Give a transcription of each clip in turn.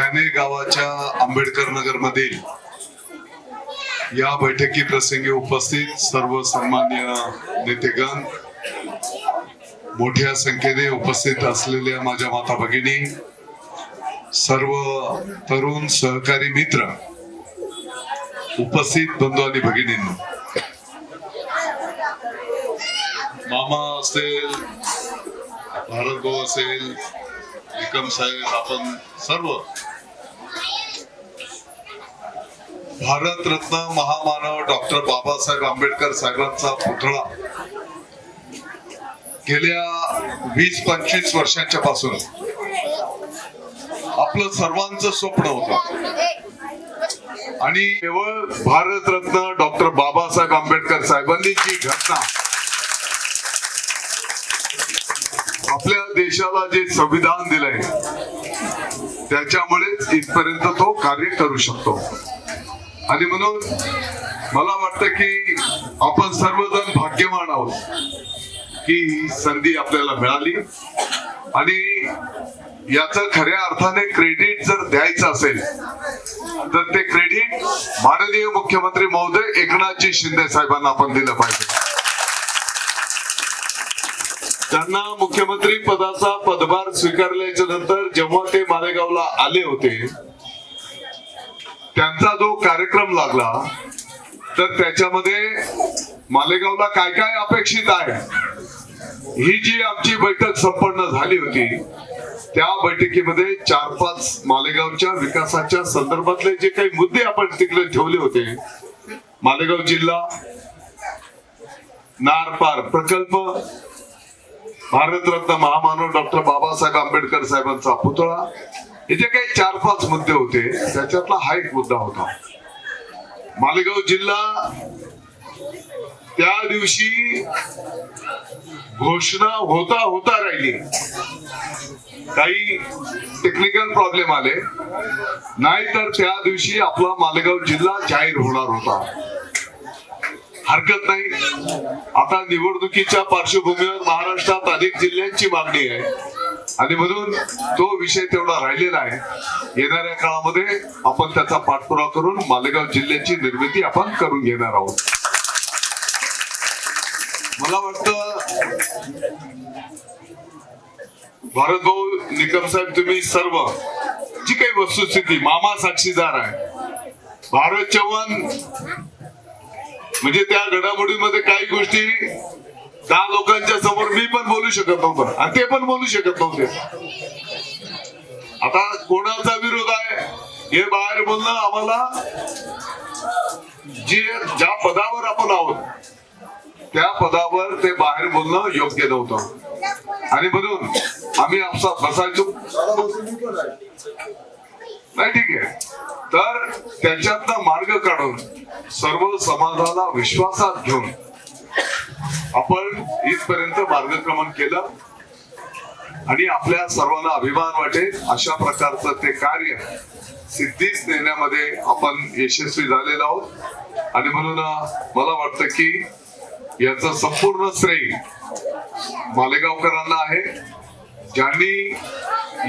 त्याने गावाच्या आंबेडकर नगर मधील या बैठकी प्रसंगी उपस्थित सर्व सन्मान्य नेतेगण मोठ्या संख्येने उपस्थित असलेल्या माझ्या माता भगिनी सर्व तरुण सहकारी मित्र उपस्थित बंधू आणि भगिनींना. मामा असेल भारत भाऊ असेल विक्रम साहेब आपण सर्व भारतरत्न महामानव डॉक्टर बाबासाहेब आंबेडकर साहेबांचा पुतळा गेल्या वीस पंचवीस वर्षांच्या पासून आपलं सर्वांचं स्वप्न होत. आणि केवळ भारतरत्न डॉक्टर बाबासाहेब आंबेडकर साहेबांनी जी घटना आपल्या देशाला जे संविधान दिलंय त्याच्यामुळेच इथपर्यंत तो कार्य करू शकतो. आणि म्हणून मला वाटतं की आपण सर्वजण भाग्यवान आहोत की ही संधी आपल्याला मिळाली. आणि याच खऱ्या अर्थाने क्रेडिट जर द्यायचं असेल तर ते क्रेडिट माननीय मुख्यमंत्री महोदय एकनाथजी शिंदे साहेबांना आपण दिलं पाहिजे. त्यांना मुख्यमंत्री पदाचा पदभार स्वीकारल्याच्या नंतर जेव्हा ते मालेगावला आले होते त्यांचा जो कार्यक्रम लागला तर त्याच्यामध्ये मालेगावला काय काय अपेक्षित आहे? ही जी आमची बैठक संपन्न झाली होती त्या बैठकीमध्ये चार पाच मालेगावच्या विकासाच्या संदर्भातले जे काही मुद्दे आपण तिकडे ठेवले होते मालेगाव जिल्हा नारपार प्रकल्प भारतरत्न महामानव डॉक्टर बाबासाहेब आंबेडकर साहेबांचा पुतळा इथे काही चार पाच मुद्दे होते त्याच्यातला हा एक मुद्दा होता. मालेगाव जिल्हा त्या दिवशी घोषणा होता होता राहिली. काही टेक्निकल प्रॉब्लेम आले. नाहीतर त्या दिवशी आपला मालेगाव जिल्हा जाहीर होणार होता. हरकत नाही. आता निवडणुकीच्या पार्श्वभूमीवर महाराष्ट्रात अनेक जिल्ह्यांची मागणी आहे. आणि म्हणून तो विषय तेवढा राहिलेला आहे. येणाऱ्या काळामध्ये आपण त्याचा पाठपुरावा करून मालेगाव जिल्ह्याची निर्मिती आपण करून घेणार आहोत. मला वाटतं भारत भाऊ निकम साहेब तुम्ही सर्व जी काही वस्तुस्थिती मामा साक्षीदार आहे. भारत चव्हाण म्हणजे त्या घडामोडीमध्ये काही गोष्टी दहा लोकांच्या समोर मी पण बोलू शकत नव्हतो. आणि ते पण बोलू शकत नव्हते. आता कोणाचा विरोध आहे हे बाहेर बोलणं आम्हाला जे ज्या पदावर आपण आहोत त्या पदावर ते बाहेर बोलणं योग्य नव्हतं. आणि म्हणून आम्ही आपसात बसायचो. नाही ठीक आहे. तर त्याच्यातनं मार्ग काढून सर्व समाजाला विश्वासात घेऊन आपण इथपर्यंत मार्गक्रमण केलं. आणि आपल्या सर्वांना अभिमान वाटेल अशा प्रकारचं ते कार्य सिद्धीच नेण्यामध्ये आपण यशस्वी झालेलो आहोत. आणि म्हणून मला वाटतं की याचं संपूर्ण श्रेय मालेगावकरांना आहे. ज्यांनी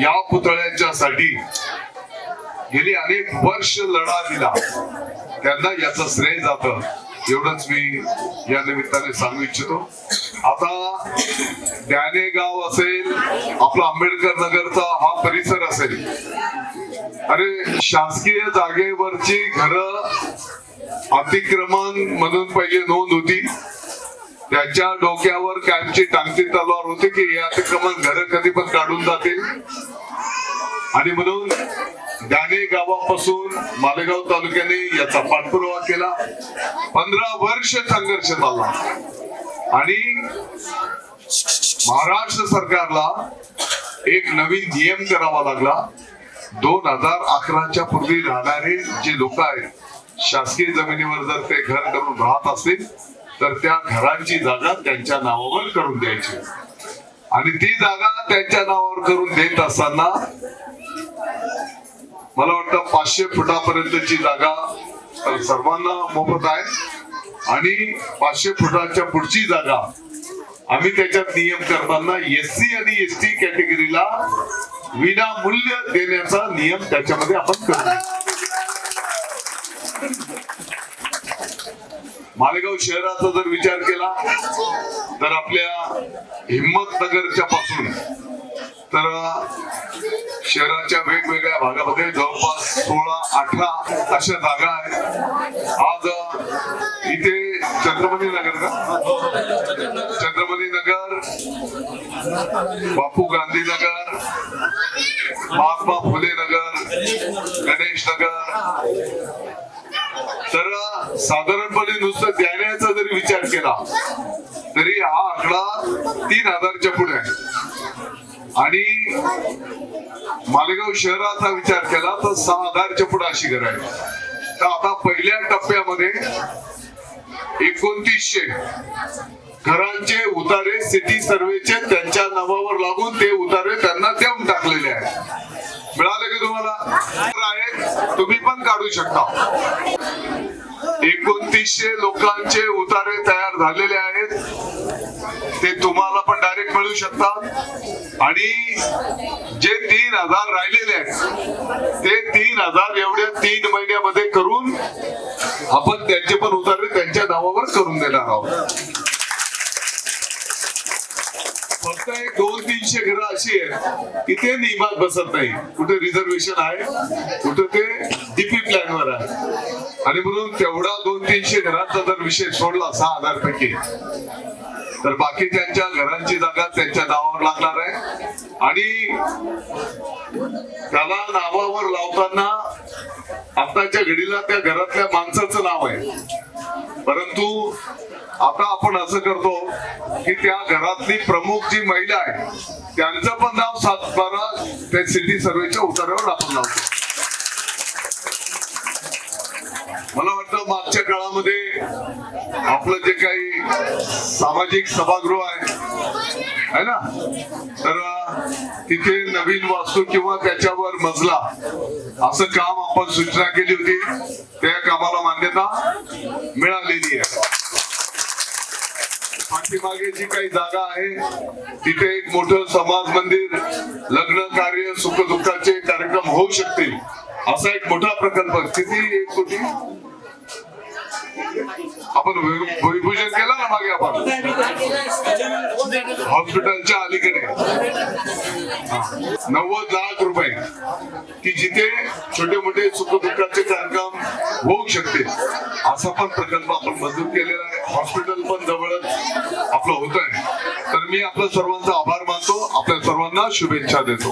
या पुतळ्यांच्यासाठी गेली अनेक वर्ष लढा दिला त्यांना याचं श्रेय जात. एवढंच मी या निमित्ताने सांगू इच्छितो. आता द्याने गाव असेल आपला आंबेडकर नगरचा हा परिसर असेल. अरे शासकीय जागेवरची घर अतिक्रमण म्हणून पहिले नोंद होती. त्याच्या डोक्यावर कायमची टांगती तलवार होती की हे अतिक्रमण घर कधी पण काढून जातील. आणि म्हणून गाणे गावापासून मालेगाव तालुक्याने याचा पाठपुरावा केला. पंधरा वर्ष संघर्ष झाला. आणि महाराष्ट्र सरकारला एक नवीन नियम करावा लागला. दोन हजार अकराच्या पूर्वी राहणारे जे लोक आहेत शासकीय जमिनीवर जर ते घर करून राहत असतील तर त्या घरांची जागा त्यांच्या नावावर करून द्यायची. आणि ती जागा त्यांच्या नावावर करून देत असताना मला वाटतं पाचशे फुटापर्यंतची जागा सर्वांना मोफत आहे. आणि पाचशे फुटाच्या पुढची जागा आम्ही त्याच्यात नियम करताना एस सी आणि एस टी कॅटेगरीला विनामूल्य देण्याचा नियम त्याच्यामध्ये आपण करतो मालेगाव शहराचा जर विचार केला तर आपल्या हिम्मतनगरच्या पासून तर शहराच्या वेगवेगळ्या भागामध्ये जवळपास सोळा अठरा अशा जागा आहेत. आज इथे चंद्रमणी नगर का? चंद्रमणी नगर बापू गांधी नगर महात्मा फुले नगर गणेश नगर. तर साधारणपणे नुसतं देण्याचा जरी विचार केला तरी हा आकडा तीन हजारच्या पुढे आहे. आणि मालेगाव शहराचा विचार केला तर सहा हजारच्या पुढे अशी घर आहे तर आता पहिल्या टप्प्यामध्ये एकोणतीसशे घरांचे उतारे सिटी सर्वेचे त्यांच्या नावावर लागून ते उतारे त्यांना देऊन टाकलेले आहेत. मिळाले की तुम्हाला? तुम्ही पण काढू शकता. एकोणतीसशे लोकांचे उतारे तयार झालेले आहेत. ते तुम्हाला पण डायरेक्ट मिळू शकतात. आणि जे तीन हजार राहिलेले आहेत ते तीन हजार एवढ्या तीन महिन्यामध्ये करून आपण त्यांचे पण उतारे त्यांच्या नावावर करून देणार आहोत. फक्त एक दोन तीनशे घरं अशी आहेत की ते नियमात बसत नाही. कुठे रिझर्वेशन आहे कुठे ते डीपी प्लॅन वर आहे. आणि म्हणून तेवढा दोन तीनशे घरांचा जर विषय सोडला सहा हजार पैकी तर बाकी त्यांच्या घरांची जागा त्यांच्या नावावर लागणार आहे. आणि त्याला नावावर लावताना आताच्या घडीला त्या घरातल्या माणसाचं नाव आहे. परंतु आता आपण असं करतो की त्या घरातली प्रमुख जी महिला आहे त्यांचं पण नाव सातबारा त्या सिटी सर्वेच्या उतारावर आपण लावतो. मला वाटतं मागच्या काळामध्ये आपलं जे काही सामाजिक सभागृह आहे है ना? तर तिथे नवीन वास्तू किंवा त्याच्यावर मजला असं काम आपण सूचना केली होती त्या कामाला मान्यता मिळालेली आहे. पाठीमागे जी काही जागा आहे तिथे एक मोठं समाज मंदिर लग्न कार्य सुखदुःखाचे कार्यक्रम होऊ शकतील. असा एक मोठा प्रकल्प. किती एक कोटी? आपण भूमिपूजन केलं ना मागे आपण? हॉस्पिटलच्या अलीकडे. नव्वद लाख रुपये. की जिथे छोटे मोठे सुखदुःखाचे कार्यक्रम होऊ शकतील असा पण प्रकल्प आपण मंजूर केलेला आहे. हॉस्पिटल पण जवळच आपलं होत आहे तर मी आपल्या सर्वांचा आभार मानतो. आपल्या सर्वांना शुभेच्छा देतो.